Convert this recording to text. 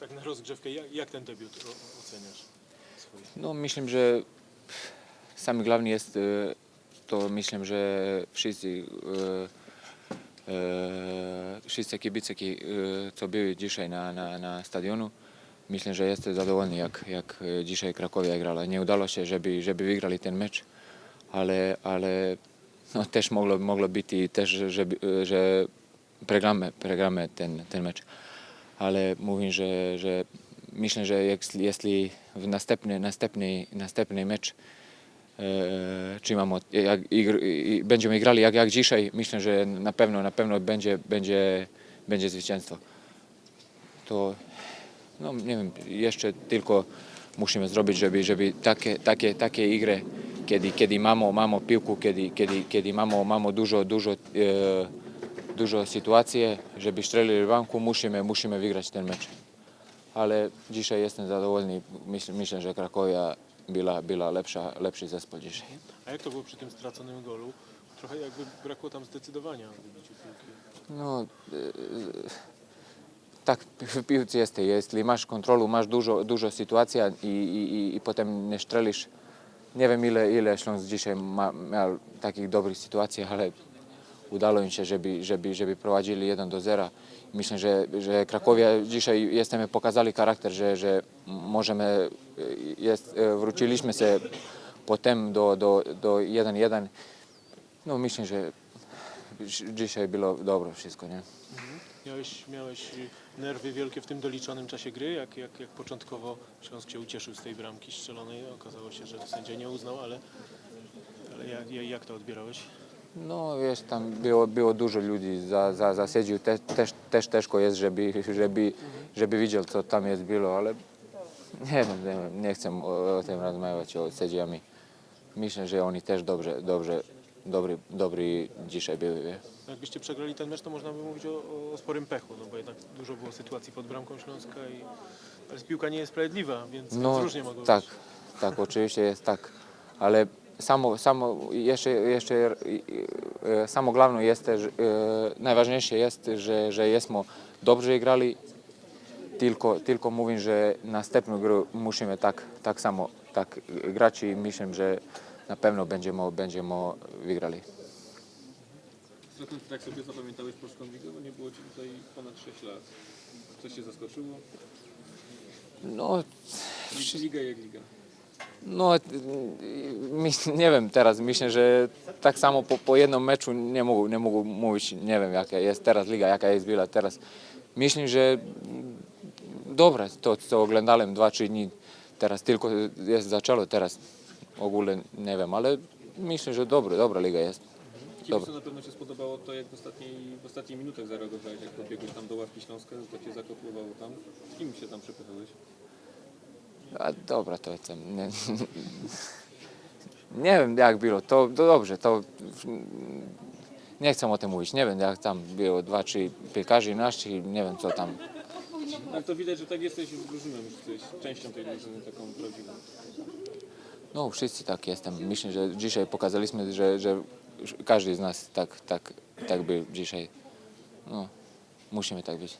Tak na rozgrzewkę, jak, jak ten debiut o, oceniasz? No myślę, że sami główny jest e, to myślę, że wszyscy e, e, wszyscy kibice, ki- co byli dzisiaj na, na, na stadionu, myślę, że jest zadowoleni jak, jak dzisiaj Krakowia grała. Nie udało się, żeby, żeby wygrali ten mecz, ale, ale no, też mogło, mogło być i też, żeby, że przegramy, przegramy ten, ten mecz. Ale mówię, że, że myślę, że jak, jeśli w następny, następny, następny mecz e, trzymamy, jak, igr, i będziemy grali jak, jak dzisiaj, myślę, że na pewno, na pewno będzie, będzie, będzie zwycięstwo. To no, nie wiem, jeszcze tylko musimy zrobić, żeby, żeby takie, takie, takie igry, kiedy, kiedy mamy, mamy piłkę, kiedy, kiedy, kiedy mamy, mamy dużo, dużo, e, dużo sytuacji, żeby strzelili w banku, musimy, musimy wygrać ten mecz. Ale dzisiaj jestem zadowolony. Myślę, myślę że Krakowia była, była lepsza, lepszy zespół dzisiaj. A jak to było przy tym straconym golu? Trochę jakby brakło tam zdecydowania w wybiciu piłki. No, e, tak w piłce jest. Jeśli masz kontrolę, masz dużo, dużo sytuacji i, i, i- i potem nie strzelisz. Nie wiem ile, ile Śląsk dzisiaj ma, miał takich dobrych sytuacji, ale udało im się, żeby, żeby, żeby prowadzili 1 do 0. Myślę, że, że Krakowia dzisiaj jesteśmy pokazali charakter, że, że możemy, e, jest, e, wróciliśmy się potem do, do, do 1-1. No myślę, że dzisiaj było dobre wszystko, nie? Miałeś, miałeś nerwy wielkie w tym doliczonym czasie gry, jak, jak, jak początkowo Śląsk się ucieszył z tej bramki strzelonej. Okazało się, że sędzia nie uznał, ale, ale jak, jak to odbierałeś? No wiesz, tam było, było dużo ludzi za, za, za sędzią. Te, też, też ciężko jest, żeby, żeby, żeby widział, co tam jest było, ale nie wiem, nie, chcę o, tym rozmawiać, o sędziami. Myślę, że oni też dobrze, dobrze, dobry, dobry dzisiaj byli. wie. Jakbyście przegrali ten mecz, to można by mówić o, o sporym pechu, no bo jednak dużo było sytuacji pod bramką Śląska i ale piłka nie jest sprawiedliwa, więc, więc No różnie mogło tak, być. tak, oczywiście jest tak, ale samo, samo jeszcze, jeszcze e, samo główne jest, że e, najważniejsze jest, że, że jesteśmy dobrze grali, tylko, tylko mówię, że następną grę musimy tak, tak samo tak grać i myślę, że na pewno będziemy, będziemy wygrali. Tak sobie zapamiętałeś polską ligę, bo nie było ci tutaj ponad 6 lat. Coś cię zaskoczyło? No, Liga jak liga. No, my- nie wiem teraz, myślę, że tak samo po, po jednym meczu nie mogę, nie mogę mówić, nie wiem jaka jest teraz liga, jaka jest bila teraz. Myślę, że mm, dobra, to co oglądałem dwa, trzy dni, teraz tylko jest zaczęło, teraz ogólnie nie wiem, ale myślę, że dobra, dobra liga jest. Kibicom na pewno się spodobało to, jak w, ostatniej, w ostatnich minutach zareagowałeś, jak podbiegłeś tam do ławki Śląska, to cię zakotłowało tam. Z kim się tam przepychałeś? A dobra, to tam, nie, nie wiem jak było, to, to dobrze, to nie chcę o tym mówić, nie wiem jak tam było, dwa, trzy piłkarzy nasi, nie wiem co tam. Ale to widać, że tak jesteś już drużyną, już jesteś częścią tej drużyny taką prawdziwą. No wszyscy tak jestem, myślę, że dzisiaj pokazaliśmy, że, że każdy z nas tak, tak, tak był dzisiaj. No, musimy tak być.